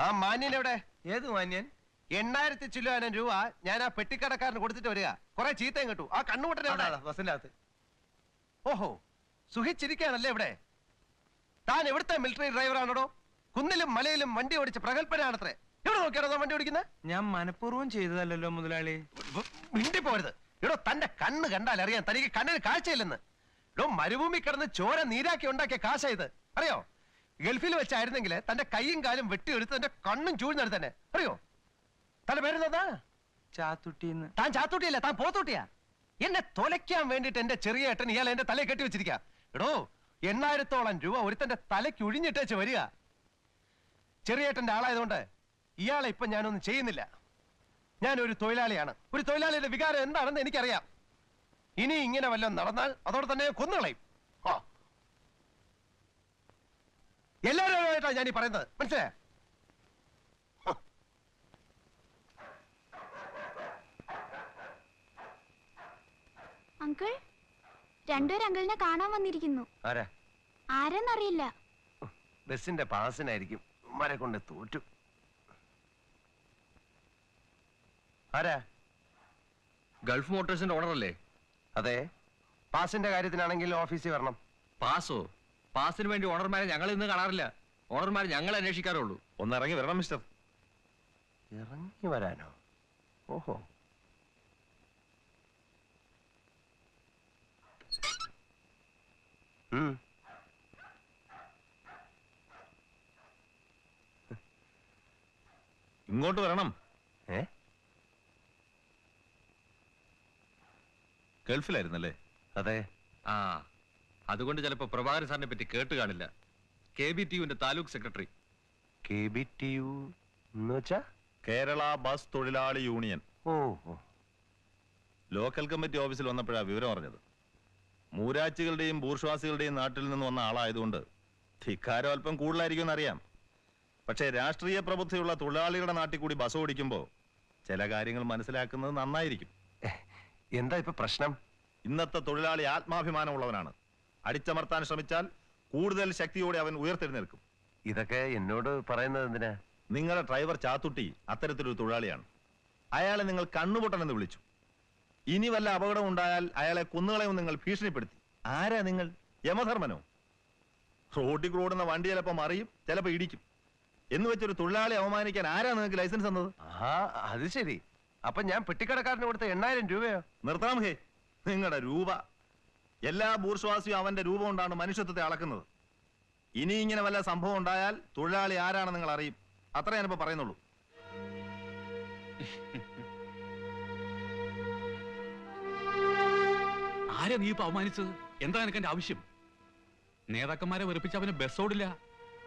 ആ മാന്യൻ എവിടെ? ഏത് മാന്യൻ? എണ്ണായിരത്തി ചില്ലുവാനും രൂപ ഞാൻ ആ പെട്ടിക്കടക്കാരന് കൊടുത്തിട്ട് വരിക. കുറെ ചീത്തയും കിട്ടു. ആ അതാ, ബസ്സിന്റെ അകത്ത് ഓഹോ സുഖിച്ചിരിക്കുകയാണല്ലേ ഇവിടെ? താൻ എവിടുത്തെ മിലിറ്ററി ഡ്രൈവറാണോടോ കുന്നിലും മലയിലും വണ്ടി ഓടിച്ച് പ്രഗത്ഭനാണത്രേ. എവിടെ നോക്കിയാണോ വണ്ടി ഓടിക്കുന്നത് ഞാൻ മനഃപൂർവം ചെയ്തതല്ലോ മുതലാളി. മിണ്ടി പോരുത്. എടോ തന്റെ കണ്ണ് കണ്ടാൽ അറിയാം തനിക്ക് കണ്ണിന് കാഴ്ചയില്ലെന്ന്. ഇവിടെ മരുഭൂമി കിടന്ന് ചോര നീരാക്കി ഉണ്ടാക്കിയ കാശ ഇത്. അറിയോ? ഗൾഫിൽ വെച്ചായിരുന്നെങ്കിൽ തന്റെ കൈയും കാലും വെട്ടിയെടുത്ത് തന്റെ കണ്ണും ചൂഴ്ന്നെടുത്ത് തന്നെ അറിയോ? തന്റെ പേരെന്താ? ചാത്തുട്ടിന്ന്. താൻ ചാത്തുട്ടിയല്ല താൻ പോത്തുട്ടിയാ. എന്നെ തൊലയ്ക്കാൻ വേണ്ടിട്ട് എന്റെ ചെറിയ ഏട്ടൻ ഇയാൾ എന്റെ തലയെ കെട്ടി വെച്ചിരിക്കാ. എടോ എണ്ണായിരത്തോളം രൂപ ഒരുത്തന്റെ തലയ്ക്ക് ഒഴിഞ്ഞിട്ടേച്ച് വരിക. ചെറിയേട്ടന്റെ ആളായതുകൊണ്ട് ഇയാളെ ഇപ്പൊ ഞാനൊന്നും ചെയ്യുന്നില്ല. ഞാൻ ഒരു തൊഴിലാളിയാണ്. ഒരു തൊഴിലാളിയുടെ വികാരം എന്താണെന്ന് എനിക്കറിയാം. ഇനി ഇങ്ങനെ വല്ലതും നടന്നാൽ അതോടെ തന്നെ കൊന്നുകളയും. ആ. എല്ലാവരുമായിട്ടാണ് ഞാൻ ഈ പറയുന്നത്. മനസ്സിലായോ? അങ്കിൾ രണ്ടുപേർ അങ്കിളിനെ കാണാൻ വന്നിരിക്കുന്നു. ആരാ? ആരെന്നറിയില്ല. ബസിന്റെ പാസിനായിരിക്കും മരെ കൊണ്ട് തോറ്റു. ആരാ? ഗൾഫ് മോട്ടോഴ്സിന്റെ ഓണറല്ലേ? അല്ലേ അതെ. പാസിന്റെ കാര്യത്തിനാണെങ്കിൽ ഓഫീസിൽ വരണം. പാസോ? പാസിന് വേണ്ടി ഓണർമാരെ ഞങ്ങൾ ഇന്ന് കാണാറില്ല. ഓണർമാർ ഞങ്ങൾ അന്വേഷിക്കാറുള്ളൂ. ഒന്ന് ഇറങ്ങി വരണം മിസ്റ്റർ. ഇറങ്ങി വരാനോ? ഓഹോ. ഇങ്ങോട്ട് വരണം. ഏ? ഗൾഫിലായിരുന്നല്ലേ? അതെ. ആ. അതുകൊണ്ട് ചിലപ്പോ പ്രഭാകരൻ സാറിനെ പറ്റി കേട്ട് കാണില്ല. K B T യുവിന്റെ taluk secretary. K B T U എന്ന് വെച്ചാ? കേരള ബസ് തൊഴിലാളി യൂണിയൻ. ഓ ഓ. ലോക്കൽ കമ്മിറ്റി ഓഫീസിൽ വന്നപ്പോഴാണ് വിവരം അറിഞ്ഞത്. മൂരാച്ചികളുടെയും ബൂർഷ്വാസികളുടെയും നാട്ടിൽ നിന്ന് വന്ന ആളായതുകൊണ്ട് ധിക്കാരം അല്പം കൂടുതലായിരിക്കും എന്നറിയാം. പക്ഷേ രാഷ്ട്രീയ പ്രബുദ്ധിയുള്ള തൊഴിലാളികളുടെ നാട്ടിൽ കൂടി ബസ് ഓടിക്കുമ്പോൾ ചില കാര്യങ്ങൾ മനസ്സിലാക്കുന്നത് നന്നായിരിക്കും. എന്താ ഇപ്പൊ പ്രശ്നം? ഇന്നത്തെ തൊഴിലാളി ആത്മാഭിമാനമുള്ളവനാണ്. അടിച്ചമർത്താൻ ശ്രമിച്ചാൽ കൂടുതൽ ശക്തിയോടെ അവൻ ഉയർത്തെഴുന്നേൽക്കും. ഇതൊക്കെ എന്നോട് പറയുന്നത് എന്തിനാ? നിങ്ങളുടെ ഡ്രൈവർ ചാത്തുട്ടി അത്തരത്തിലൊരു തൊഴിലാളിയാണ്. അയാളെ നിങ്ങൾ കണ്ണുപൊട്ടനെന്ന് വിളിച്ചു. ഇനി വല്ല അപകടം ഉണ്ടായാൽ അയാളെ കുന്നുകളെയും നിങ്ങൾ ഭീഷണിപ്പെടുത്തി. ആരാ നിങ്ങൾ? യമധർമ്മനോ? റോഡിൽ ഓടുന്ന വണ്ടി ചിലപ്പോൾ മറിയും ചിലപ്പോൾ ഇടിക്കും. എന്ന് വെച്ചൊരു തൊഴിലാളി അവമാനിക്കാൻ ആരാ നിങ്ങൾക്ക് ലൈസൻസ് തന്നത്? ആ അത് ശരി. അപ്പൊ ഞാൻ പെട്ടിക്കടക്കാരന് കൊടുത്ത എണ്ണായിരം രൂപയോ? നിർത്താം ഹേ. നിങ്ങളുടെ രൂപ എല്ലാ ബൂർഷ്വാസിയും അവന്റെ രൂപം കൊണ്ടാണ് മനുഷ്യത്വത്തെ അളക്കുന്നത്. ഇനി ഇങ്ങനെ വല്ല സംഭവം ഉണ്ടായാൽ തൊഴിലാളി ആരാണെന്ന് നിങ്ങൾ അറിയും. അത്ര ഞാനിപ്പോ പറയുന്നുള്ളൂ. ആരാ നീ ഇപ്പൊ അവമാനിച്ചത് എന്താ എനിക്ക് എന്റെ ആവശ്യം? നേതാക്കന്മാരെ വെറുപ്പിച്ച് അവനെ ബസ് ഓടില്ല.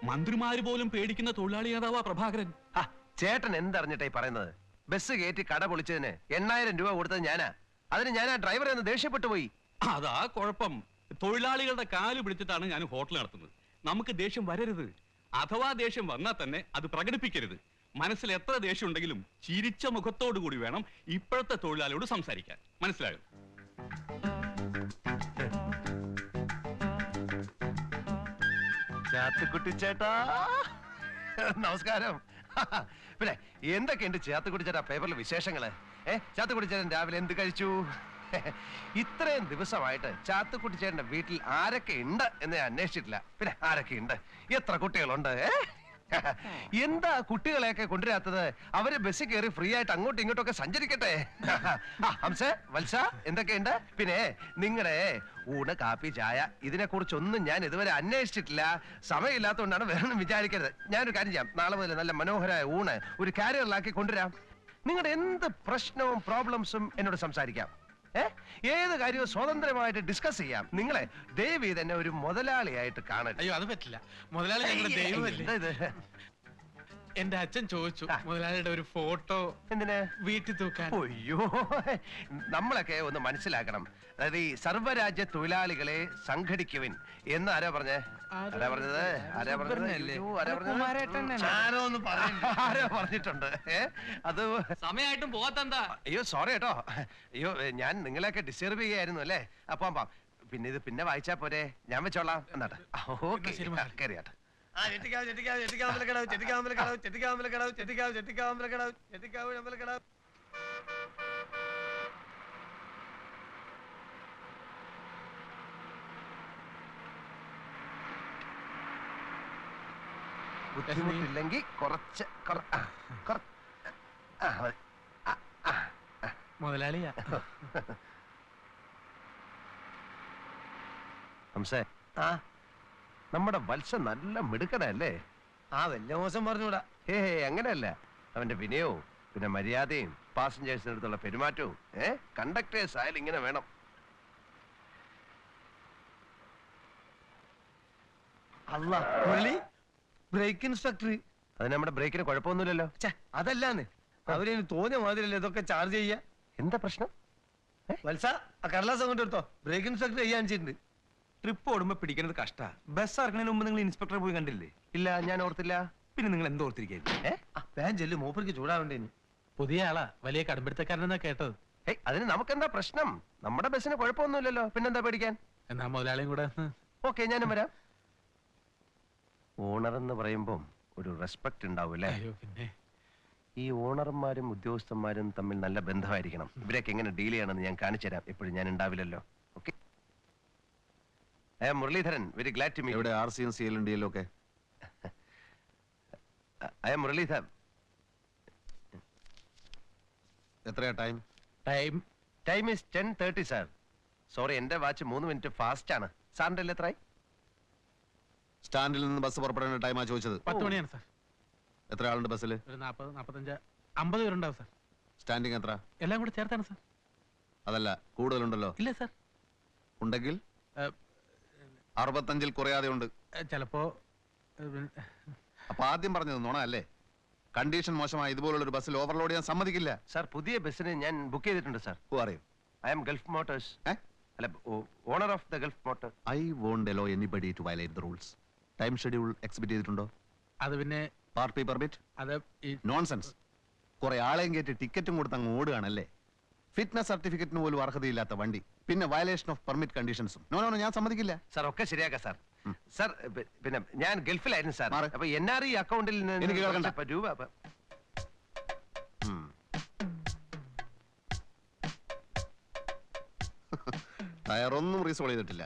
മന്ത്രിമാര് പോലും പേടിക്കുന്ന തൊഴിലാളി നേതാവാ പ്രഭാകരൻ. ആ ചേട്ടൻ എന്തറിഞ്ഞിട്ടായി പറയുന്നത്? ബസ് കയറ്റി കട പൊളിച്ചതിന് എണ്ണായിരം രൂപ കൊടുത്തത് ഞാനാ. അതിന് ഞാൻ ആ ഡ്രൈവറെ ഒന്ന് ദേഷ്യപ്പെട്ടു പോയി. അതാ കുഴപ്പം. തൊഴിലാളികളുടെ കാൽ പിടിച്ചിട്ടാണ് ഞാൻ ഹോട്ടൽ നടത്തുന്നത്. നമുക്ക് ദേഷ്യം വരരുത്. അഥവാ ദേഷ്യം വന്നാൽ തന്നെ അത് പ്രകടിപ്പിക്കരുത്. മനസ്സിൽ എത്ര ദേഷ്യം ഉണ്ടെങ്കിലും ചിരിച്ച മുഖത്തോടു കൂടി വേണം ഇപ്പോഴത്തെ തൊഴിലാളിയോട് സംസാരിക്കാൻ. മനസ്സിലായോ? ചാത്തുക്കുട്ടി ചേട്ടാ. നമസ്കാരം. പിന്നെ എന്തൊക്കെയുണ്ട് ചാത്തുക്കുട്ടി ചേട്ടാ പേപ്പറിൽ വിശേഷങ്ങൾ? ഏ ചാത്തുക്കുട്ടി ചേട്ടൻ രാവിലെ എന്ത് കഴിച്ചു? ഇത്രയും ദിവസമായിട്ട് ചാത്തുക്കുട്ടി ചേട്ടന്റെ വീട്ടിൽ ആരൊക്കെ ഉണ്ട് എന്ന് ഞാൻ അന്വേഷിച്ചിട്ടില്ല. പിന്നെ ആരൊക്കെ ഉണ്ട്? എത്ര കുട്ടികളുണ്ട്? എന്താ കുട്ടികളെയൊക്കെ കൊണ്ടുവരാത്തത്? അവർ ബസ്സിൽ കയറി ഫ്രീ ആയിട്ട് അങ്ങോട്ടും ഇങ്ങോട്ടും ഒക്കെ സഞ്ചരിക്കട്ടെ ഹംസ വത്സ എന്തൊക്കെയുണ്ട്? പിന്നെ നിങ്ങളെ ഊണ് കാപ്പി ചായ ഇതിനെ കുറിച്ചൊന്നും ഞാൻ ഇതുവരെ അന്വേഷിച്ചിട്ടില്ല. സമയമില്ലാത്തതുകൊണ്ടാണ് വേറെ വിചാരിക്കരുത്. ഞാനൊരു കാര്യം ചെയ്യാം. നാളെ മുതൽ നല്ല മനോഹരമായ ഊണ് ഒരു കാരിയറിലാക്കി കൊണ്ടുവരാം. നിങ്ങളുടെ എന്ത് പ്രശ്നവും പ്രോബ്ലംസും എന്നോട് സംസാരിക്കാം. ഏത് കാര്യവും സ്വതന്ത്രമായിട്ട് ഡിസ്കസ് ചെയ്യാം. നിങ്ങളെ ദേവി തന്നെ ഒരു മുതലാളിയായിട്ട് കാണട്ടെ. അയ്യോ അത് പറ്റില്ല. മുതലാളി ഞങ്ങളുടെ ദൈവമല്ലേ? എന്റെ അച്ഛൻ ചോദിച്ചു ആ. മുതലാളിയുടെ ഒരു ഫോട്ടോ എന്തിനാ? വീട്ടിൽ തൂക്കാൻ. അയ്യോ നമ്മളൊക്കെ ഒന്ന് മനസ്സിലാക്കണം. അതായത് ഈ സർവരാജ്യ തൊഴിലാളികളെ സംഘടിക്കുവിൻ എന്ന് ആരാ പറഞ്ഞേ? ആരാ പറഞ്ഞത്? ആരാ പറഞ്ഞത്? അയ്യോ, ആരാ ആരോ പറഞ്ഞിട്ടുണ്ട്. ഏ അത് സമയമായിട്ടും പോകാത്തെന്താ അയ്യോ സോറി കേട്ടോ. അയ്യോ ഞാൻ നിങ്ങളെയൊക്കെ ഡിസ്റ്റർബ് ചെയ്യായിരുന്നു അല്ലേ? അപ്പം അപ്പം പിന്നെ ഇത് പിന്നെ വായിച്ചാ പോരെ? ഞാൻ വെച്ചോളാം. എന്നാട്ടെ. ഓക്കെ ശരി, മുതലാളി. കയറിയാട്ടെ ചെട്ടിക്കാവ് ചെട്ടിക്കാവ് ചെട്ടിക്കാവ് അമ്പലക്കടവ് ചെട്ടിക്കാവ് അമ്പലക്കടവ് ചെട്ടിക്കാവ് അമ്പലക്കടവ് ചെട്ടിക്കാവ് ചെട്ടിക്കാവ് അമ്പലക്കടവ് ചെട്ടിക്കാവ് അമ്പലക്കടവ് ബുദ്ധിമുട്ടില്ലെങ്കിൽ കുറച്ച്. മുതലാളിയാ ഹംസേ ആ നമ്മുടെ വത്സ നല്ല മിടുക്കനല്ലേ ആ വല്യ മോശം പറഞ്ഞൂടാ ഹേ ഹേ അങ്ങനെയല്ല. അവന്റെ വിനയവും പിന്നെ മര്യാദയും പാസഞ്ചേഴ്സിനടുത്തുള്ള പെരുമാറ്റവും ഏ? കണ്ടക്ടേഴ്സ് ആയാലും ഇങ്ങനെ വേണം. അല്ല ബ്രേക്ക് ഇൻസ്ട്രക്ടർ. അത് നമ്മുടെ ബ്രേക്കിന് കുഴപ്പമൊന്നുമില്ലല്ലോ. അതല്ലാന്ന്. അവരതിന് തോന്നിയ മാതിരിയല്ലേ ഇതൊക്കെ ചാർജ് ചെയ്യാ? എന്താ പ്രശ്നം? വത്സ ആ കടലാസ് അങ്ങോട്ട് ബ്രേക്ക് ഇൻസ്ട്രക്ടർ ചെയ്യാൻ ചെയ്തിട്ടുണ്ട് ട്രിപ്പ് ഓടുമ്പോ പിടിക്കുന്നത് കഷ്ടാ. ബസ് ഇറങ്ങുന്നതിന് മുമ്പ് നിങ്ങൾ ഇൻസ്പെക്ടറെ പോയി കണ്ടില്ലേ? ഇല്ല ഞാൻ ഓർത്തില്ല. പിന്നെ നിങ്ങൾ എന്തോ വേഗം ചെല്ലു മൂപ്പർക്ക് ചൂടാവേണ്ടേന് പുതിയ ആളാ വലിയ കടുംപിടുത്തക്കാരനെന്നാ കേട്ടത്. ഏയ് അതിന് നമുക്കെന്താ പ്രശ്നം? നമ്മുടെ ബസ്സിന് കുഴപ്പമൊന്നുമില്ലല്ലോ. പിന്നെന്താ പേടിക്കാൻ? എന്നാ മുതലാളിയും കൂടെ ഓക്കെ ഞാനും വരാം. ഓണർ എന്ന് പറയുമ്പം ഒരു റെസ്പെക്ട് ഉണ്ടാവും അല്ലേ? അയ്യോ പിന്നെ. ഈ ഓണർമാരും ഉദ്യോഗസ്ഥന്മാരും തമ്മിൽ നല്ല ബന്ധമായിരിക്കണം. ഇവരൊക്കെ എങ്ങനെ ഡീൽ ചെയ്യണമെന്ന് ഞാൻ കാണിച്ചു തരാം എപ്പോഴും ഞാൻ ഉണ്ടാവില്ലല്ലോ. Okay? Muralidharan very glad to me എവിടെ R C M C L D L ഒക്കെ? ഐ എം മുരളീധർ എത്രയാ time time time is ten thirty sir sorry എന്റെ വാച്ച് മൂന്ന് മിനിറ്റ് ഫാസ്റ്റ് ആണ്. സാറിന്റെ അല്ലേ എത്രയായി സ്റ്റാൻഡിൽ നിന്ന് ബസ് പുറപ്പെടേണ്ട ടൈമാ ചോദിച്ചത്. പത്ത് മണിയാണ് സാർ എത്ര ആളുണ്ട് ബസ്സിൽ ഒരു നാൽപ്പത് നാൽപ്പത്തഞ്ച് അമ്പത് പേരുണ്ടാവും സാർ സ്റ്റാൻഡിങ് എത്ര? എല്ലാം കൂടെ ചേർത്താണ് സാർ അതല്ല കൂടുതലുണ്ടല്ലോ. ഇല്ല സാർ ഉണ്ടെങ്കിൽ? അറുപത്തഞ്ചിൽ കുറയാതെ ഉണ്ട് ചിലപ്പോ അപ്പൊ ആദ്യം പറഞ്ഞത് നുണ അല്ലേ? കണ്ടീഷൻ മോശമായി ഇതുപോലുള്ള ഒരു ബസ്സിൽ ഓവർലോഡ് ചെയ്യാൻ സമ്മതിക്കില്ല. സാർ പുതിയ ബസ്സിന് ഞാൻ ബുക്ക് ചെയ്തിട്ടുണ്ട് സാർ. ഓ അറിയും. ഐ എം ഗൾഫ് മോട്ടോഴ്സ് ഏ? അല്ല owner of the Gulf motor I won't allow anybody to violate the rules time schedule exhibit ചെയ്തിട്ടുണ്ടോ? അത് പിന്നെ പാർട്ടി പെർമിറ്റ് അത് നോൺസെൻസ് കുറെ ആളെയും കയറ്റി ടിക്കറ്റും കൊടുത്ത് അങ്ങ് ഓടുകയാണല്ലേ? ഫിറ്റ്നസ് സർട്ടിഫിക്കറ്റിന് പോലും അർഹതയില്ലാത്ത വണ്ടി. പിന്നെ വയലേഷൻ ഓഫ് പെർമിറ്റ് കണ്ടീഷൻസും നോ നോ ഞാൻ സമ്മതിക്കില്ല. സാർ ഒക്കെ ശരിയാക്കാം സാർ സാർ പിന്നെ ഞാൻ ഗൾഫിലായിരുന്നു സാർ മാറ്. അപ്പൊ എൻ ആർ ഇ അക്കൗണ്ടിൽ നിന്ന് എനിക്ക് കേൾക്കണ്ട. അപ്പോൾ രൂപ അപ്പൊ-. ടയറൊന്നും റീസോൾ ചെയ്തിട്ടില്ല.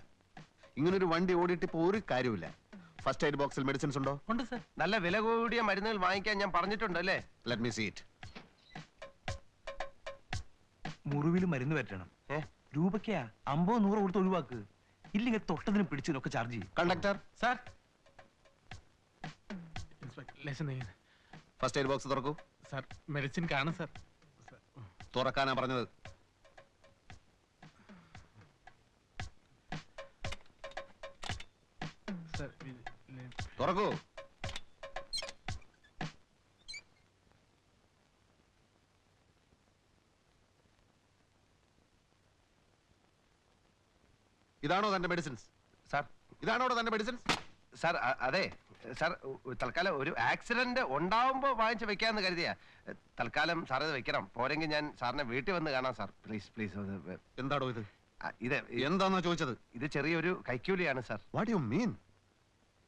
ഇങ്ങനൊരു വണ്ടി ഓടിയിട്ട് ഇപ്പൊ ഒരു കാര്യമില്ല ഫസ്റ്റ് എയ്ഡ് ബോക്സിൽ മെഡിസിൻസ് ഉണ്ടോ? ഉണ്ട് സർ നല്ല വില കൂടിയ മരുന്നുകൾ വാങ്ങിക്കാൻ ഞാൻ പറഞ്ഞിട്ടുണ്ട് അല്ലേ? ലെറ്റ് മീ സീറ്റ് മുറിവിൽ മരുന്ന് പറ്റണം? രൂപയ്ക്കാ അമ്പോ നൂറോ കൊടുത്ത് ഒഴിവാക്ക്. ഇല്ലെങ്കിൽ തൊട്ടതിന് പിടിച്ചതിനൊക്കെ ചാർജ് ചെയ്യും. Conductor. Sir. First aid box തുറക്കൂ. സാർ മെഡിസിൻ കാണും സാർ. തുറക്കാനാ പറഞ്ഞത്. തുറക്കൂ. ഇതാണോ തന്റെ മെഡിസിൻസ് സാർ. ഇതാണോ തന്റെ മെഡിസിൻസ് സാർ അതെ. സാർ തൽക്കാലം ഒരു ആക്സിഡന്റ് ഉണ്ടാവുമ്പോ വാങ്ങിച്ച് വെക്കാന്ന് കരുതിയാ. തൽക്കാലം സാർ ഇത് വെക്കണം. പോരെങ്കിൽ ഞാൻ സാറിനെ വീട്ടിൽ വന്ന് കാണാം സാർ. പ്ലീസ് പ്ലീസ് എന്താണോ ഇത്. ഇത്? എന്താണോ ചോദിച്ചത്? ഇത് ചെറിയൊരു കൈക്കൂലിയാണ് സാർ. വാട്ട് യു മീൻ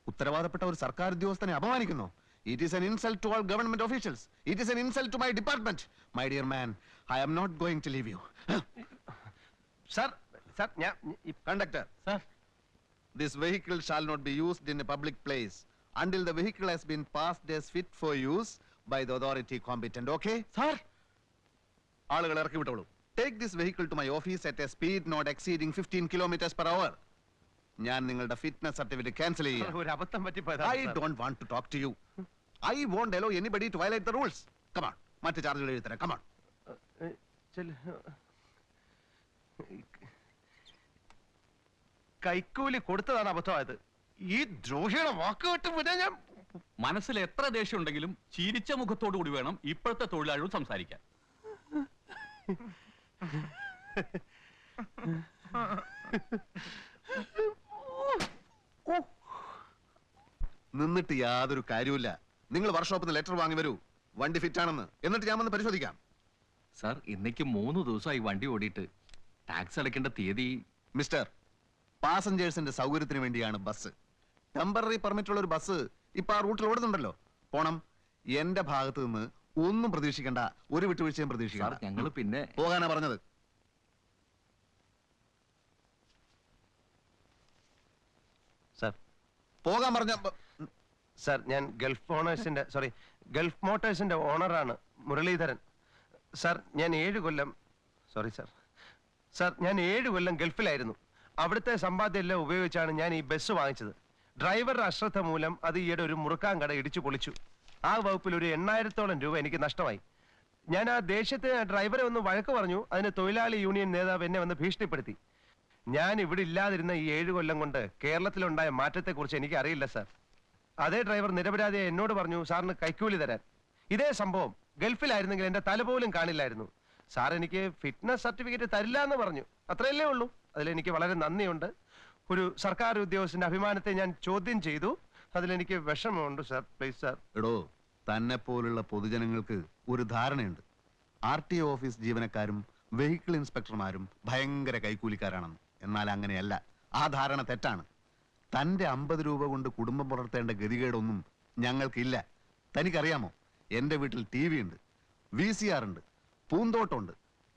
ഉത്തരവാദപ്പെട്ട ഒരു സർക്കാർ ഉദ്യോഗസ്ഥനെ അപമാനിക്കുന്നു. It is an insult to all government officials it is an insult to my department my dear man I am not going to leave you sir sir ഞാൻ E- conductor sir this vehicle shall not be used in a public place until the vehicle has been passed as fit for use by the authority competent okay? Sir ആളുകൾ ഇറക്കി വിട്ടോളൂ. Take this vehicle to my office at a speed not exceeding fifteen kilometres per hour ഞാൻ നിങ്ങളുടെ fitness certificate cancel ചെയ്യാം. ഒരു അബദ്ധം I don't want to talk to you I won't allow anybody to violate the rules come on മറ്റു ചാർജുകൾ എഴുതി തരാം. Come on. കൈക്കൂലി കൊടുത്തതാണ് അബദ്ധമായത്. ഈ ദ്രോഹിയുടെ വാക്ക് കേട്ട് പിന്നെ ഞാൻ മനസ്സിൽ എത്ര ദേഷ്യം ഉണ്ടെങ്കിലും ചിരിച്ച മുഖത്തോടു കൂടി വേണം ഇപ്പോഴത്തെ തൊഴിലാളിയോട് സംസാരിക്കാൻ. നിന്നിട്ട് യാതൊരു കാര്യമില്ല നിങ്ങൾ വർക്ക്ഷോപ്പിൽ നിന്ന് ലെറ്റർ വാങ്ങി വരൂ. വണ്ടി ഫിറ്റ് ആണെന്ന് എന്നിട്ട് ഞാൻ വന്ന് പരിശോധിക്കാം. സാർ ഇന്നേക്ക് മൂന്ന് ദിവസമായി വണ്ടി ഓടിയിട്ട് ടാക്സ് അടയ്ക്കേണ്ട തീയതി മിസ്റ്റർ പാസഞ്ചേഴ്സിന്റെ സൗകര്യത്തിന് വേണ്ടിയാണ് ബസ് ടെമ്പററി പെർമിറ്റ് ഉള്ള ഒരു ബസ് ഇപ്പൊ ആ റൂട്ടിൽ ഓടുന്നുണ്ടല്ലോ. പോണം. എന്റെ ഭാഗത്ത് നിന്ന് ഒന്നും പ്രതീക്ഷിക്കണ്ട. ഒരു വിട്ടുവീഴ്ചയും പ്രതീക്ഷിക്കാം പ്രതീക്ഷിക്കണ്ട ഞങ്ങൾ പിന്നെ പോകാനാ പറഞ്ഞത്. സാർ പോകാൻ പറഞ്ഞ സാർ ഞാൻ ഗൾഫ് ഓണേഴ്സിന്റെ സോറി ഗൾഫ് മോട്ടേഴ്സിന്റെ ഓണറാണ് മുരളീധരൻ. സാർ ഞാൻ ഏഴ് കൊല്ലം സോറി സാർ സാർ ഞാൻ ഏഴ് കൊല്ലം ഗൾഫിലായിരുന്നു. അവിടുത്തെ സമ്പാദ്യം എല്ലാം ഉപയോഗിച്ചാണ് ഞാൻ ഈ ബസ് വാങ്ങിച്ചത്. ഡ്രൈവറുടെ അശ്രദ്ധ മൂലം അത് ഈയിടെ ഒരു മുറുക്കാൻ കട ഇടിച്ചു പൊളിച്ചു. ആ വകുപ്പിൽ ഒരു എണ്ണായിരത്തോളം രൂപ എനിക്ക് നഷ്ടമായി. ഞാൻ ആ ദേശത്തെ ഡ്രൈവറെ ഒന്ന് വഴക്ക് പറഞ്ഞു അതിന് തൊഴിലാളി യൂണിയൻ നേതാവ് എന്നെ വന്ന് ഭീഷണിപ്പെടുത്തി. ഞാൻ ഇവിടെ ഇല്ലാതിരുന്ന ഈ ഏഴ് കൊല്ലം കൊണ്ട് കേരളത്തിലുണ്ടായ മാറ്റത്തെക്കുറിച്ച് എനിക്ക് അറിയില്ല സാർ. അതേ ഡ്രൈവർ നിരപരാധിയെ എന്നോട് പറഞ്ഞു സാറിന് കൈക്കൂലി തരാൻ. ഇതേ സംഭവം ഗൾഫിലായിരുന്നെങ്കിൽ എന്റെ തല പോലും കാണില്ലായിരുന്നു. സാർ എനിക്ക് ഫിറ്റ്നസ് സർട്ടിഫിക്കറ്റ് തരില്ല എന്ന് പറഞ്ഞു. അത്രയല്ലേ ഉള്ളൂ. അതിലെനിക്ക് വളരെ നന്ദിയുണ്ട്. ഒരു സർക്കാർ ഉദ്യോഗസ്ഥന്റെ അഭിമാനത്തെ ഞാൻ ചോദ്യം ചെയ്തു. അതിലെനിക്ക് വിഷമമുണ്ട് സർ. പ്ലീസ് സർ എടോ തന്നെ പോലുള്ള പൊതുജനങ്ങൾക്ക് ഒരു ധാരണയുണ്ട്. ആർ ടി ഓഫീസ് ജീവനക്കാരും വെഹിക്കിൾ ഇൻസ്പെക്ടർമാരും ഭയങ്കര കൈക്കൂലിക്കാരാണെന്ന്. എന്നാൽ അങ്ങനെയല്ല. ആ ധാരണ തെറ്റാണ്. തന്റെ അമ്പത് രൂപ കൊണ്ട് കുടുംബം പുലർത്തേണ്ട ഗതികേടൊന്നും ഞങ്ങൾക്കില്ല. തനിക്കറിയാമോ എന്റെ വീട്ടിൽ ടി വി ഉണ്ട് വി സി ആർ ഉണ്ട് പൂന്തോട്ടമുണ്ട്.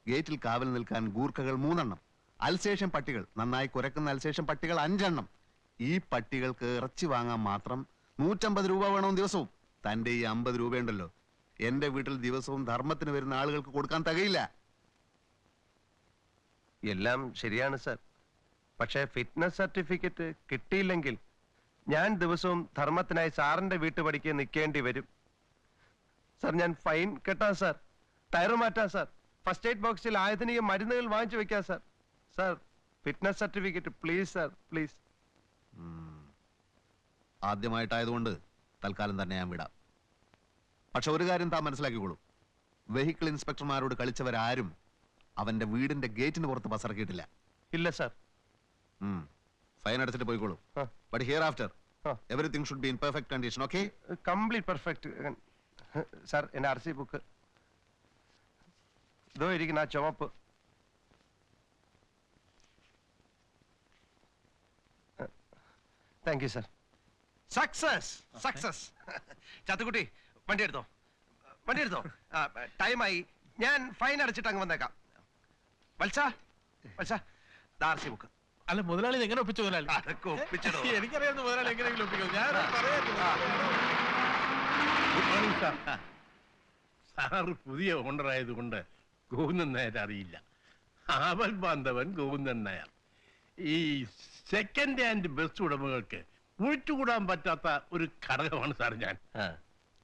ഗേറ്റിൽ കാവൽ നിൽക്കാൻ ഗൂർഖകൾ മൂന്നെണ്ണം. അൽസേഷൻ പട്ടികൾ. നന്നായി കുരക്കുന്ന അൽസേഷൻ പട്ടികൾ അഞ്ചെണ്ണം. ഈ പട്ടികൾക്ക് ഇറച്ചി വാങ്ങാൻ മാത്രം നൂറ്റമ്പത് രൂപ വേണം ദിവസവും. തന്റെ ഈ അമ്പത് രൂപയുണ്ടല്ലോ. എന്റെ വീട്ടിൽ ദിവസവും ധർമ്മത്തിന് വരുന്ന ആളുകൾക്ക് കൊടുക്കാൻ തകയില്ല. എല്ലാം ശരിയാണ് സർ. പക്ഷേ ഫിറ്റ്നസ് സർട്ടിഫിക്കറ്റ് കിട്ടിയില്ലെങ്കിൽ ഞാൻ ദിവസവും ധർമ്മത്തിനായി സാറിന്റെ വീട്ടുപടിക്ക് നിൽക്കേണ്ടി വരും. സർ ഞാൻ ഫൈൻ കെട്ടാം സർ. ടയർ മാറ്റാം സർ. ഫസ്റ്റ് എയ്ഡ് ബോക്സിൽ ആധുനിക മരുന്നുകൾ വാങ്ങിച്ചു വെക്കാം sir. Sir fitness certificate please sir please ആദ്യമായിട്ടായതുകൊണ്ട് തൽക്കാലം തന്നെ ഞാൻ വിടാം. പക്ഷെ ഒരു കാര്യം താൻ മനസ്സിലാക്കിക്കോളൂ. വെഹിക്കിൾ ഇൻസ്പെക്ടർമാരോട് കളിച്ചവരാരും അവന്റെ വീടിന്റെ ഗേറ്റിന് പുറത്ത് പസറക്കിയിട്ടില്ല ഇല്ല സർ ഫൈൻ അടച്ചിട്ട് പോയിക്കോളൂ. But hereafter. Everything should be in perfect condition okay complete perfect sir എന്റെ ആർ സി ബുക്ക് ഇതോ ഇരിക്കുന്ന ആ ചുവപ്പ്. Thank you sir success success Chathukutty വണ്ടി എടുത്തോ? വണ്ടി എടുത്തോ? ടൈമായി. ഞാൻ ഫൈൻ അടച്ചിട്ട് അങ്ങ് വന്നേക്കാം. വത്സ വത്സ. ദാർസി ബുക്ക്. അല്ല മുതലാളി എങ്ങനെ ഒപ്പിച്ചു മുതലാളി? അതൊക്കെ ഒപ്പിച്ചിടോ. എനിക്കറിയാവുന്ന മുതലാളി എങ്ങനെയെങ്കിലും ഒപ്പിക്കും. ഞാൻ സാറ് പുതിയ ഓണർ ആയതുകൊണ്ട് ഗോവിന്ദൻ നായർ അറിയില്ല. ആവൽ ബാന്ധവൻ ഗോവിന്ദൻ നായർ. ഈ സെക്കൻഡ് ഹാൻഡ് ബസ് ഉടമകൾക്ക് ഒഴിച്ചുകൂടാൻ പറ്റാത്ത ഒരു ഘടകമാണ് സാർ ഞാൻ.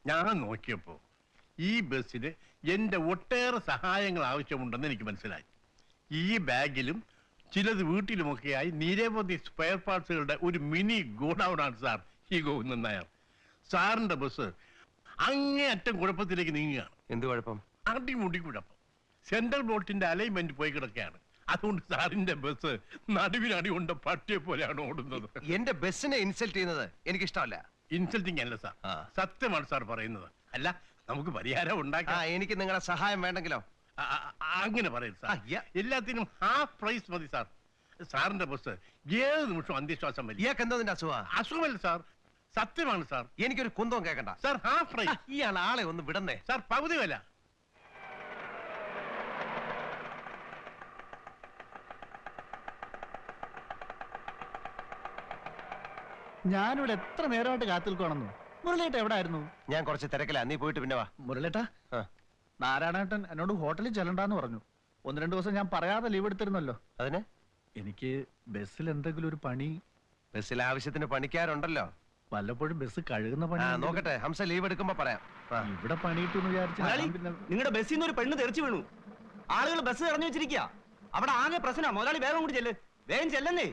ഞാൻ നോക്കിയപ്പോ ഈ ബസ്സിന് എന്റെ ഒട്ടേറെ സഹായങ്ങൾ ആവശ്യമുണ്ടെന്ന് എനിക്ക് മനസ്സിലായി. ഈ ബാഗിലും ചിലത് വീട്ടിലുമൊക്കെയായി നിരവധി സ്പെയർ പാർട്സുകളുടെ ഒരു മിനി ഗോഡൗൺ ആണ് സാർ ഈ ഗോവിന്ദൻ നായർ സാറിന്റെ ബസ് അങ്ങേയറ്റം കുഴപ്പത്തിലേക്ക് നീങ്ങുകയാണ്. എന്ത് കുഴപ്പം? അടിമുടി കുഴപ്പം. സെൻട്രൽ ബോട്ടിന്റെ അലൈൻമെന്റ് പോയി കിടക്കുകയാണ്. അതുകൊണ്ട് സാറിന്റെ ബസ് നടുവിനടി കൊണ്ട് പട്ടിയെ പോലെയാണ് ഓടുന്നത്. എന്റെ ബസ്സിനെ ഇൻസൾട്ട് ചെയ്യുന്നത് എനിക്ക് ഇഷ്ടമല്ല ഇൻസൾട്ടിങ് അല്ല സാർ. സത്യമാണ് സാർ പറയുന്നത്. അല്ല നമുക്ക് പരിഹാരം ഉണ്ടാക്കാം. എനിക്ക് നിങ്ങളുടെ സഹായം വേണ്ടെങ്കിലോ? അങ്ങനെ പറയരുത് സാർ. എല്ലാത്തിനും ഹാഫ് പ്രൈസ് മതി സാർ. സാറിന്റെ ബസ് ഏത് നിമിഷം അന്ധവിശ്വാസം വരും ഇയാൾക്ക് എന്തതിന്റെ അസുഖം അസുഖ അസുഖമല്ല സാർ. സത്യമാണ് സാർ. എനിക്കൊരു കുന്തവും കേൾക്കണ്ട സാർ ഹാഫ് പ്രൈസ് ഇയാൾ ആളെ ഒന്ന് വിടന്നേ. സാർ പകുതി വില. ഞാനിവിടെ എത്ര നേരമായിട്ട് കാത്തു മുരളിയേട്ട മുരളേട്ട എവിടെ ആയിരുന്നു ഞാൻ കുറച്ച് തിരക്കില്ല നീ പോയിട്ട് പിന്നെ വാ. മുരളേട്ട ആ. നാരായണേട്ടൻ എന്നോട് ഹോട്ടലിൽ ചെല്ലണ്ടെന്ന് പറഞ്ഞു. ഒന്ന് രണ്ട് ദിവസം ഞാൻ പറയാതെ ലീവ് എടുത്തിരുന്നല്ലോ. അതിന്? എനിക്ക് ബസ്സിൽ എന്തെങ്കിലും ഒരു പണി. ബസ്സിൽ ആവശ്യത്തിന് പണിക്കാരുണ്ടല്ലോ. വല്ലപ്പോഴും ബസ് കഴുകുന്ന പണി ആ നോക്കട്ടെ ഹംസ ലീവ് എടുക്കുമ്പോ പറയാം. ഇവിടെ പണിയിട്ടെന്ന് വിചാരിച്ചു നിങ്ങളുടെ ബസ്സിൽ നിന്ന് ഒരു പെണ്ണ് തെറിച്ചു വീണു. ആളുകൾ ബസ് ഇറങ്ങി വെച്ചിരിക്കുക അവിടെ ആകെ പ്രശ്നം മുതലാളി വേഗം കൂടി ചെല്ല്. വേഗം ചെല്ലുന്നേ.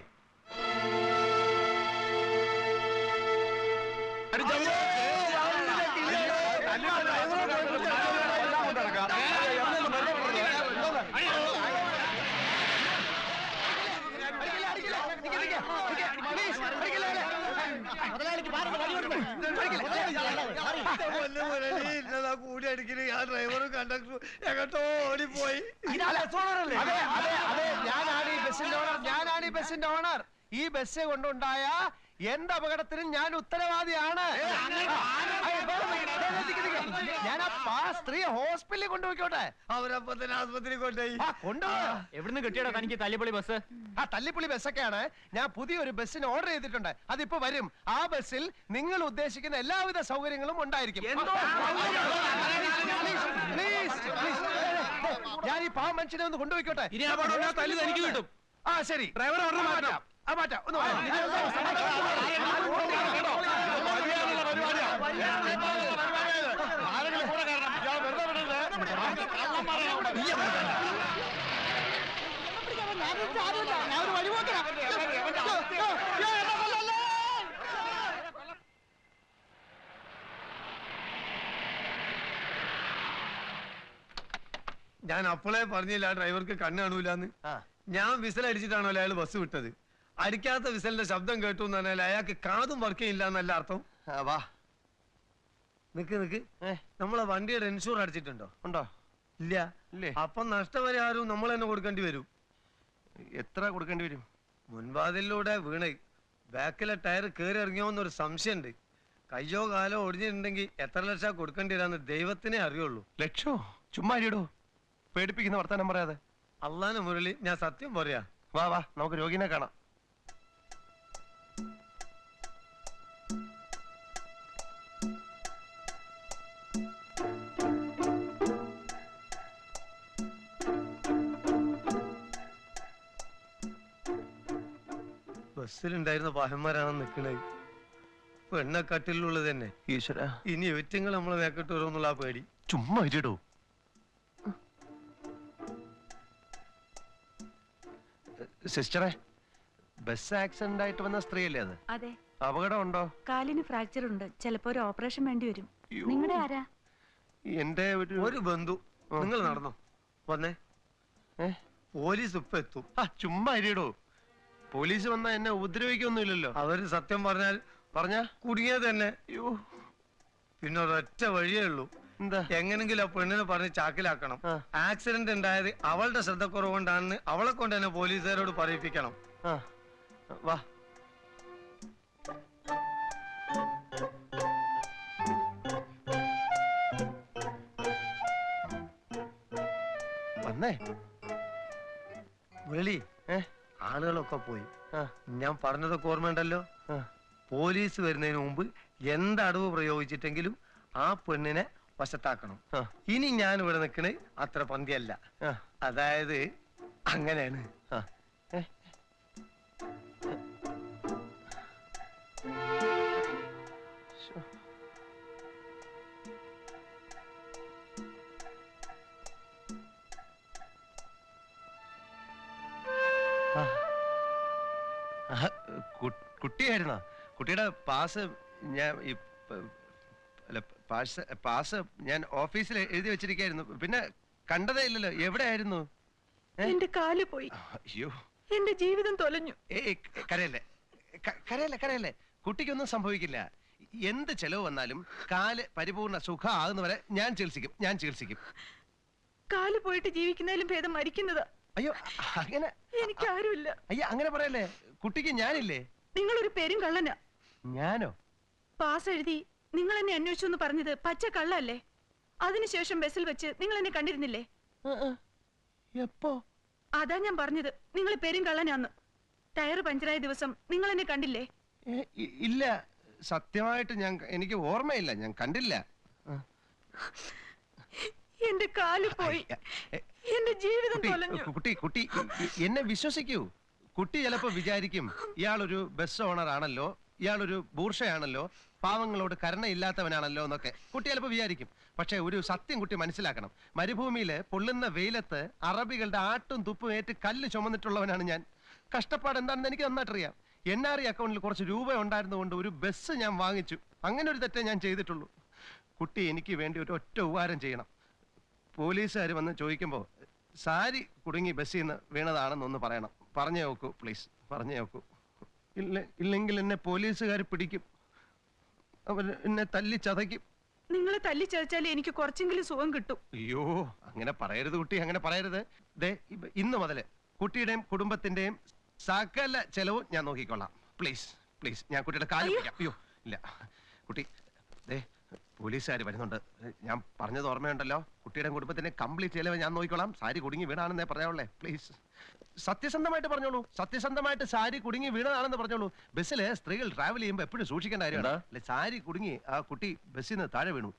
കൂടി അടിക്കൽ ആ ഡ്രൈവറും കണ്ടക്ടറും എങ്ങോട്ടോ ഓടിപ്പോയി അതെ അതെ അതെ ഞാനാണ് ഈ ബസ്സിന്റെ ഓണർ ഞാനാണ് ഈ ബസ്സിന്റെ ഓണർ ഈ ബസ് കൊണ്ടുണ്ടായ എന്റെ അപകടത്തിനും ഞാൻ ഉത്തരവാദിയാണ്. ഞാൻ ആ സ്ത്രീ ഹോസ്പിറ്റലിൽ കൊണ്ടുപോയിക്കോട്ടെ അവരപ്പത്തിന് ആസ്പത്രി കൊണ്ടുപോയി കൊണ്ടുപോയി എവിടുന്ന് കിട്ടിയടാ തനിക്ക് തല്ലിപ്പൊളി ബസ് ആ തല്ലിപ്പുള്ളി ബസ്സൊക്കെയാണ് ഞാൻ പുതിയൊരു ബസ്സിന് ഓർഡർ ചെയ്തിട്ടുണ്ട് അതിപ്പോ വരും ആ ബസ്സിൽ നിങ്ങൾ ഉദ്ദേശിക്കുന്ന എല്ലാവിധ സൗകര്യങ്ങളും ഉണ്ടായിരിക്കും. ഞാൻ ഈ പാവ മനുഷ്യനെ ഒന്ന് കൊണ്ടുപോയിക്കോട്ടെ ഇനി ആ പണം തനിക്ക് കിട്ടും. ആ ശരി ഡ്രൈവർ ഓർഡർ മാറ്റാം ഞാൻ അപ്പോളേ പറഞ്ഞില്ല ഡ്രൈവർക്ക് കണ്ണ് കാണൂലെന്ന്. ഞാൻ വിസൽ അടിച്ചിട്ടാണല്ലോ അയാൾ ബസ് വിട്ടത് അടിക്കാത്ത വിസലിന്റെ ശബ്ദം കേട്ടു എന്ന് പറഞ്ഞാൽ അയാൾക്ക് കാതും വർക്ക് ചെയ്യില്ല എന്നല്ല അർത്ഥം. വാ. നിക്ക് നിക്ക്. നമ്മളെ വണ്ടിയുടെ ഇൻഷൂർ അടിച്ചിട്ടുണ്ടോ? ഉണ്ടോ? ഇല്ല. ഇല്ലേ? അപ്പൊ നഷ്ടപരിഹാരവും നമ്മൾ തന്നെ കൊടുക്കേണ്ടി വരും. എത്ര കൊടുക്കേണ്ടി വരും? മുൻവാതിലൂടെ വീണ്. ബാക്കിലെ ടയർ കയറി ഇറങ്ങിയോന്നൊരു സംശയമുണ്ട് കയ്യോ കാലോ ഒടിഞ്ഞിട്ടുണ്ടെങ്കിൽ എത്ര ലക്ഷം കൊടുക്കേണ്ടി വരാന്ന് ദൈവത്തിനെ അറിയുള്ളൂ. ലക്ഷോ? ചുമ്മാ ഇരിടോ പേടിപ്പിക്കുന്ന വർത്താനം പറയാതെ. അള്ളാന് മുരളി ഞാൻ സത്യം പറയാ. വാ വാ. നമുക്ക് രോഗിനെ കാണാം. ബസ്സിലുണ്ടായിരുന്ന ബാഹന്മാരാണ് നിൽക്കുന്നത് പെണ്ണ കട്ടിലുള്ളത് തന്നെ. ഈശ്വര. ഇനി ഒറ്റങ്ങൾ നമ്മളെ മേക്കിട്ട് വരുമെന്നുള്ള ആ പേടി. ചുമ്മാ ഇരിടോ. സിസ്റ്ററെ ബസ് ആക്സിഡന്റ് ആയിട്ട് വന്ന സ്ത്രീയല്ലേ അത്? അതെ. അപകടം ഉണ്ടോ കാലിന് ഫ്രാക്ചർ ഉണ്ട് ചിലപ്പോ ഒരു ഓപ്പറേഷൻ വേണ്ടി വരും. നിങ്ങളുടെ ആരാ? എന്റെ ഒരു ഒരു ബന്ധു. നിങ്ങൾ നടന്നോ. വന്നേ. പോലീസ് ഇപ്പൊ എത്തും. ആ ചുമ്മാ ഇരിടോ. പോലീസ് വന്നാ എന്നെ ഉപദ്രവിക്കൊന്നുമില്ലല്ലോ. അവർ സത്യം പറഞ്ഞാൽ പറഞ്ഞ? കുടുങ്ങിയത് തന്നെ. അയ്യോ. പിന്നെ ഒരൊറ്റ വഴിയേ ഉള്ളൂ. എന്താ? എങ്ങനെങ്കിലും ആ പെണ്ണിനെ പറഞ്ഞ് ചാക്കിലാക്കണം. ആക്സിഡന്റ് ഉണ്ടായത് അവളുടെ ശ്രദ്ധക്കുറവുകൊണ്ടാണെന്ന് അവളെ കൊണ്ട് തന്നെ പോലീസുകാരോട് പറയിപ്പിക്കണം. വാ. വന്നേ. വിളി. ഏ? ആളുകളൊക്കെ പോയി. ഞാൻ പറഞ്ഞതൊക്കെ ഓർമ്മയുണ്ടല്ലോ? പോലീസ് വരുന്നതിന് മുമ്പ് എന്ത് അടവ് പ്രയോഗിച്ചിട്ടെങ്കിലും ആ പെണ്ണിനെ വശത്താക്കണം. ഇനി ഞാൻ ഇവിടെ നിൽക്കണ അത്ര പന്തിയല്ല. അതായത് അങ്ങനെയാണ്. കുട്ടിയായിരുന്നോ? കുട്ടിയുടെ പാസ് ഞാൻ അല്ല പാസ് പാസ് ഞാൻ ഓഫീസിൽ എഴുതി വെച്ചിരിക്കായിരുന്നു. പിന്നെ കണ്ടതേ ഇല്ലല്ലോ. എവിടെയായിരുന്നു? ആയിരുന്നു എന്റെ കാൽ പോയി. അയ്യോ. എന്റെ ജീവിതം തൊലഞ്ഞു. ഏയ് കരയല്ലേ? ക- കരയല്ലേ കരയല്ലേ? കുട്ടിക്കൊന്നും സംഭവിക്കില്ല. എന്ത് ചെലവ് വന്നാലും കാൽ പരിപൂർണ ആകുന്ന ആകുന്നവരെ ഞാൻ ചികിത്സിക്കും. ഞാൻ ചികിത്സിക്കും. കാൽ പോയിട്ട് ജീവിക്കുന്നതിലും ഭേദം മരിക്കുന്നതാ. അയ്യോ അങ്ങനെ എനിക്ക് ആരുമില്ല അയ്യോ അങ്ങനെ പറയല്ലേ? കുട്ടിക്ക് ഞാനില്ലേ? നിങ്ങളൊരു പേരും കള്ളനാ. ഞാനോ? പാസ് എഴുതി നിങ്ങൾ എന്നെ അന്വേഷിച്ചു എന്ന് പറഞ്ഞത് പച്ച കള്ളല്ലേ? അതിനുശേഷം ബസ്സിൽ വെച്ച് നിങ്ങൾ എന്നെ കണ്ടിരുന്നില്ലേ എപ്പോ? അതാ ഞാൻ പറഞ്ഞത്. നിങ്ങൾ പേരും കള്ളനാന്ന്. ടയർ പഞ്ചറായ ദിവസം നിങ്ങൾ എന്നെ കണ്ടില്ലേ ഇല്ല. സത്യമായിട്ട് ഞാൻ എനിക്ക് ഓർമ്മയില്ല. ഞാൻ കണ്ടില്ല. എന്റെ കാൽ പോയി. എന്റെ ജീവിതം കുട്ടി കുട്ടി കുട്ടി എന്നെ വിശ്വസിക്കൂ. കുട്ടി ചിലപ്പോ വിചാരിക്കും ഇയാളൊരു ബസ് ഓണർ ആണല്ലോ ഇയാളൊരു ബൂർഷയാണല്ലോ പാവങ്ങളോട് കരുണയില്ലാത്തവനാണല്ലോ എന്നൊക്കെ. കുട്ടി ചിലപ്പോൾ വിചാരിക്കും. പക്ഷെ ഒരു സത്യം കുട്ടി മനസ്സിലാക്കണം. മരുഭൂമിയിൽ പൊള്ളുന്ന വെയിലത്ത് അറബികളുടെ ആട്ടും തുപ്പും ഏറ്റ് കല്ല് ചുമന്നിട്ടുള്ളവനാണ് ഞാൻ. കഷ്ടപ്പാട് എന്താണെന്ന് എനിക്ക് നന്നായിട്ടറിയാം. എൻ ആർ ഐ അക്കൗണ്ടിൽ കുറച്ച് രൂപ ഉണ്ടായിരുന്നുകൊണ്ട് ഒരു ബസ് ഞാൻ വാങ്ങിച്ചു. അങ്ങനെ ഒരു തെറ്റേ ഞാൻ ചെയ്തിട്ടുള്ളൂ. കുട്ടി എനിക്ക് വേണ്ടി ഒരു ഒറ്റ ഉപകാരം ചെയ്യണം. പോലീസുകാർ വന്ന് ചോദിക്കുമ്പോൾ സാരി കുടുങ്ങി ബസ്സിൽ നിന്ന് വീണതാണെന്നൊന്ന് പറയണം. പറഞ്ഞു നോക്കൂ പ്ലീസ് പറഞ്ഞു നോക്കൂ. ഇല്ല ഇല്ലെങ്കിൽ എന്നെ പോലീസുകാർ പിടിക്കും. അവർ എന്നെ തല്ലി ചതയ്ക്കും. നിങ്ങളെ തല്ലി ചതച്ചാൽ എനിക്ക് കുറച്ചെങ്കിലും സുഖം കിട്ടും. അയ്യോ അങ്ങനെ പറയരുത് കുട്ടി അങ്ങനെ പറയരുത്. ദേ ഇപ്പ- ഇന്ന് മുതൽ കുട്ടിയുടെയും കുടുംബത്തിന്റെയും സകല ചെലവും ഞാൻ നോക്കിക്കൊള്ളാം. പ്ലീസ് പ്ലീസ് ഞാൻ കുട്ടിയുടെ കാൽ പിടിക്കാം. അയ്യോ ഇല്ല. കുട്ടി ദേ പോലീസുകാർ വരുന്നുണ്ട്. ഞാൻ പറഞ്ഞത് ഓർമ്മയുണ്ടല്ലോ? കുട്ടിയുടെ കുടുംബത്തിന് കംപ്ലീറ്റ് ചെലവ് ഞാൻ നോക്കിക്കോളാം. സാരി കുടുങ്ങി വീണാണെന്നേ പറയാവുള്ളേ പ്ലീസ് സത്യസന്ധമായിട്ട് പറഞ്ഞോളൂ. സത്യസന്ധമായിട്ട് സാരി കുടുങ്ങി വീണതാണെന്ന് പറഞ്ഞോളൂ. ബസ്സിൽ സ്ത്രീകൾ ട്രാവൽ ചെയ്യുമ്പോൾ എപ്പോഴും സൂക്ഷിക്കേണ്ട കാര്യമാണ്. അല്ലെ സാരി കുടുങ്ങി ആ കുട്ടി ബസ്സിൽ നിന്ന് താഴെ വീണു.